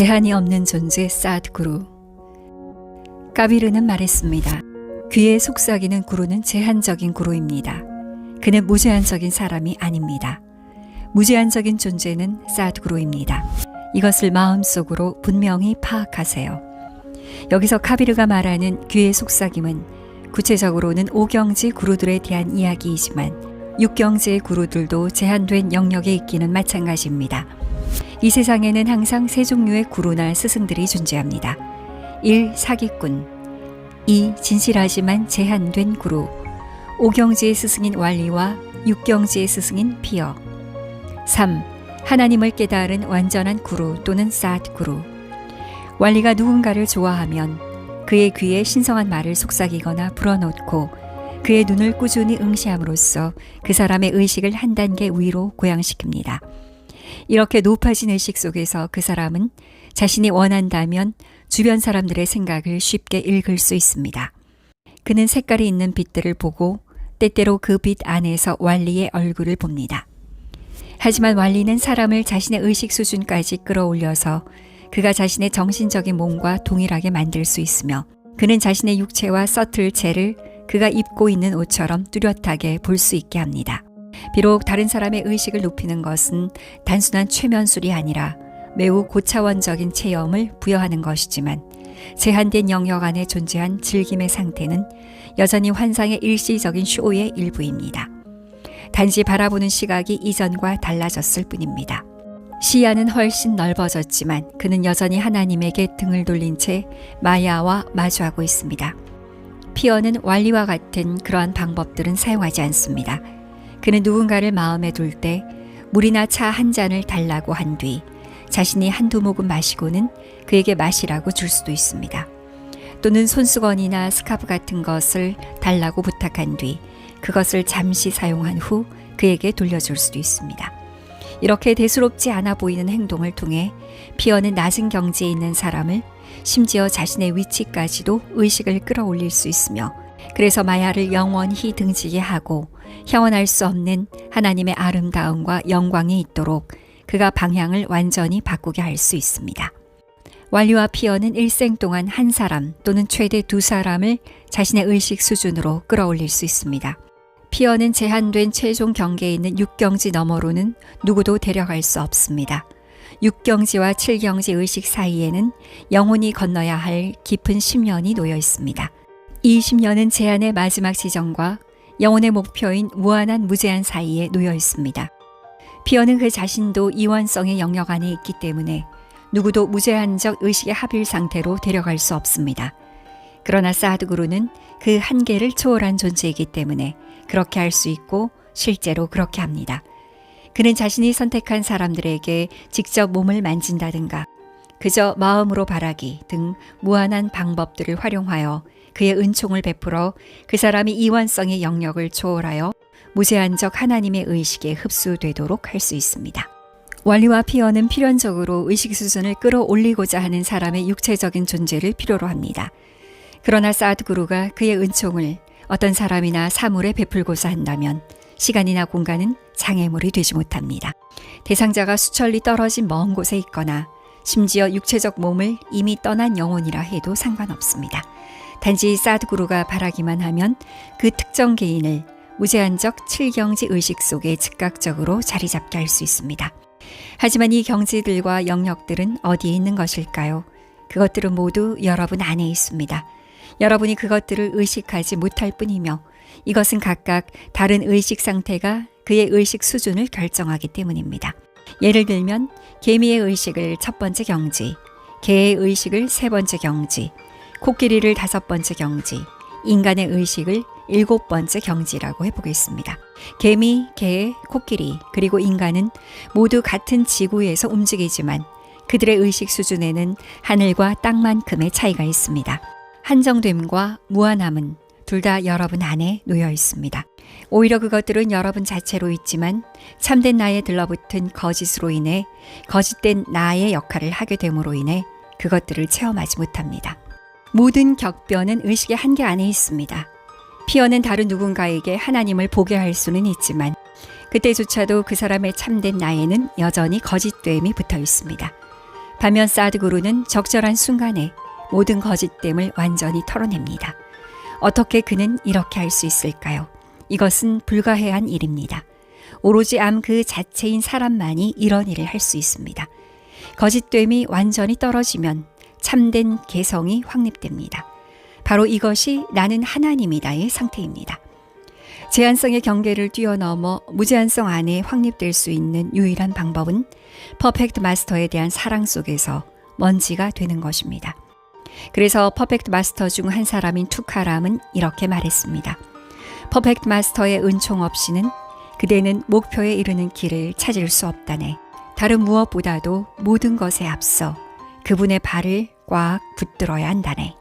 제한이 없는 존재 사드구루. 까비르는 말했습니다. 귀에 속삭이는 구루는 제한적인 구루입니다. 그는 무제한적인 사람이 아닙니다. 무제한적인 존재는 사드구루입니다. 이것을 마음속으로 분명히 파악하세요. 여기서 카비르가 말하는 귀의 속삭임은 구체적으로는 오경지 구루들에 대한 이야기이지만 육경지의 구루들도 제한된 영역에 있기는 마찬가지입니다. 이 세상에는 항상 세 종류의 구루나 스승들이 존재합니다. 1. 사기꾼 2. 진실하지만 제한된 구루 오경지의 스승인 완리와 육경지의 스승인 피어 3. 하나님을 깨달은 완전한 구루 또는 사드 구루 완리가 누군가를 좋아하면 그의 귀에 신성한 말을 속삭이거나 불어넣고 그의 눈을 꾸준히 응시함으로써 그 사람의 의식을 한 단계 위로 고양시킵니다. 이렇게 높아진 의식 속에서 그 사람은 자신이 원한다면 주변 사람들의 생각을 쉽게 읽을 수 있습니다. 그는 색깔이 있는 빛들을 보고 때때로 그 빛 안에서 완리의 얼굴을 봅니다. 하지만 완리는 사람을 자신의 의식 수준까지 끌어올려서 그가 자신의 정신적인 몸과 동일하게 만들 수 있으며 그는 자신의 육체와 서툴 채를 그가 입고 있는 옷처럼 뚜렷하게 볼 수 있게 합니다. 비록 다른 사람의 의식을 높이는 것은 단순한 최면술이 아니라 매우 고차원적인 체험을 부여하는 것이지만 제한된 영역 안에 존재한 즐김의 상태는 여전히 환상의 일시적인 쇼의 일부입니다. 단지 바라보는 시각이 이전과 달라졌을 뿐입니다. 시야는 훨씬 넓어졌지만 그는 여전히 하나님에게 등을 돌린 채 마야와 마주하고 있습니다. 피어는 완리와 같은 그러한 방법들은 사용하지 않습니다. 그는 누군가를 마음에 둘 때 물이나 차 한 잔을 달라고 한 뒤 자신이 한두 모금 마시고는 그에게 마시라고 줄 수도 있습니다. 또는 손수건이나 스카프 같은 것을 달라고 부탁한 뒤 그것을 잠시 사용한 후 그에게 돌려줄 수도 있습니다. 이렇게 대수롭지 않아 보이는 행동을 통해 피어는 낮은 경지에 있는 사람을 심지어 자신의 위치까지도 의식을 끌어올릴 수 있으며 그래서 마야를 영원히 등지게 하고 형언할 수 없는 하나님의 아름다움과 영광이 있도록 그가 방향을 완전히 바꾸게 할 수 있습니다. 완리와 피어는 일생 동안 한 사람 또는 최대 두 사람을 자신의 의식 수준으로 끌어올릴 수 있습니다. 피어는 제한된 최종 경계에 있는 육경지 너머로는 누구도 데려갈 수 없습니다. 육경지와 칠경지 의식 사이에는 영혼이 건너야 할 깊은 10년이 놓여 있습니다. 이 10년은 제한의 마지막 지점과 영혼의 목표인 무한한 무제한 사이에 놓여 있습니다. 피어는 그 자신도 이원성의 영역 안에 있기 때문에 누구도 무제한적 의식의 합일 상태로 데려갈 수 없습니다. 그러나 사드 구루는 그 한계를 초월한 존재이기 때문에 그렇게 할 수 있고 실제로 그렇게 합니다. 그는 자신이 선택한 사람들에게 직접 몸을 만진다든가 그저 마음으로 바라기 등 무한한 방법들을 활용하여 그의 은총을 베풀어 그 사람이 이완성의 영역을 초월하여 무제한적 하나님의 의식에 흡수되도록 할 수 있습니다. 완리와 피어는 필연적으로 의식 수준을 끌어올리고자 하는 사람의 육체적인 존재를 필요로 합니다. 그러나 사드구루가 그의 은총을 어떤 사람이나 사물에 베풀고자 한다면 시간이나 공간은 장애물이 되지 못합니다. 대상자가 수천리 떨어진 먼 곳에 있거나 심지어 육체적 몸을 이미 떠난 영혼이라 해도 상관없습니다. 단지 사드구루가 바라기만 하면 그 특정 개인을 무제한적 칠경지 의식 속에 즉각적으로 자리 잡게 할 수 있습니다. 하지만 이 경지들과 영역들은 어디에 있는 것일까요? 그것들은 모두 여러분 안에 있습니다. 여러분이 그것들을 의식하지 못할 뿐이며 이것은 각각 다른 의식 상태가 그의 의식 수준을 결정하기 때문입니다. 예를 들면 개미의 의식을 첫 번째 경지, 개의 의식을 세 번째 경지, 코끼리를 다섯 번째 경지, 인간의 의식을 일곱 번째 경지라고 해보겠습니다. 개미, 개, 코끼리, 그리고 인간은 모두 같은 지구에서 움직이지만 그들의 의식 수준에는 하늘과 땅만큼의 차이가 있습니다. 한정됨과 무한함은 둘 다 여러분 안에 놓여 있습니다. 오히려 그것들은 여러분 자체로 있지만 참된 나에 들러붙은 거짓으로 인해 거짓된 나의 역할을 하게 됨으로 인해 그것들을 체험하지 못합니다. 모든 격변은 의식의 한계 안에 있습니다. 피어는 다른 누군가에게 하나님을 보게 할 수는 있지만 그때조차도 그 사람의 참된 나에는 여전히 거짓됨이 붙어 있습니다. 반면 사드구루는 적절한 순간에 모든 거짓됨을 완전히 털어냅니다. 어떻게 그는 이렇게 할 수 있을까요? 이것은 불가해한 일입니다. 오로지 암 그 자체인 사람만이 이런 일을 할 수 있습니다. 거짓됨이 완전히 떨어지면 참된 개성이 확립됩니다. 바로 이것이 나는 하나님이다의 상태입니다. 제한성의 경계를 뛰어넘어 무제한성 안에 확립될 수 있는 유일한 방법은 퍼펙트 마스터에 대한 사랑 속에서 먼지가 되는 것입니다. 그래서 퍼펙트 마스터 중 한 사람인 투카람은 이렇게 말했습니다. 퍼펙트 마스터의 은총 없이는 그대는 목표에 이르는 길을 찾을 수 없다네. 다른 무엇보다도 모든 것에 앞서 그분의 발을 꽉 붙들어야 한다네.